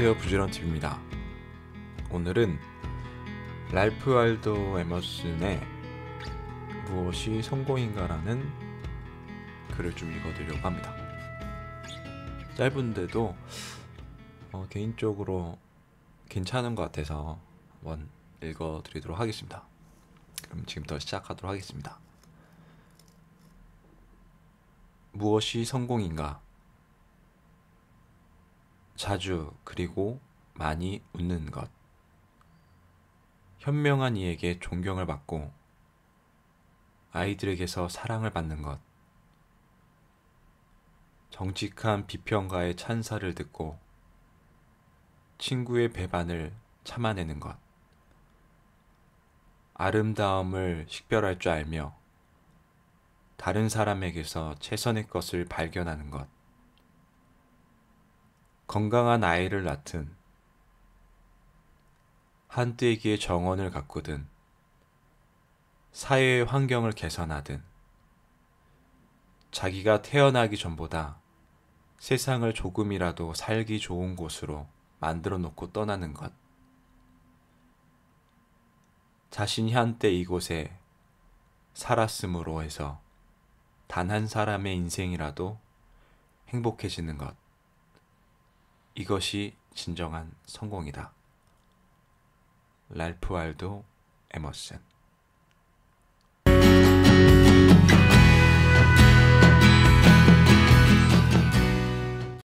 안녕하세요. 부지런TV입니다. 오늘은 랄프 알도 에머슨의 무엇이 성공인가라는 글을 좀 읽어드리려고 합니다. 짧은데도 어, 개인적으로 괜찮은 것 같아서 한번 읽어드리도록 하겠습니다. 그럼 지금부터 시작하도록 하겠습니다. 무엇이 성공인가 자주 그리고 많이 웃는 것. 현명한 이에게 존경을 받고 아이들에게서 사랑을 받는 것. 정직한 비평가의 찬사를 듣고 친구의 배반을 참아내는 것. 아름다움을 식별할 줄 알며 다른 사람에게서 최선의 것을 발견하는 것. 건강한 아이를 낳든 한때기의 정원을 가꾸든 사회의 환경을 개선하든 자기가 태어나기 전보다 세상을 조금이라도 살기 좋은 곳으로 만들어 놓고 떠나는 것. 자신이 한때 이곳에 살았음으로 해서 단 한 사람의 인생이라도 행복해지는 것. 이것이 진정한 성공이다. 랄프 알도 에머슨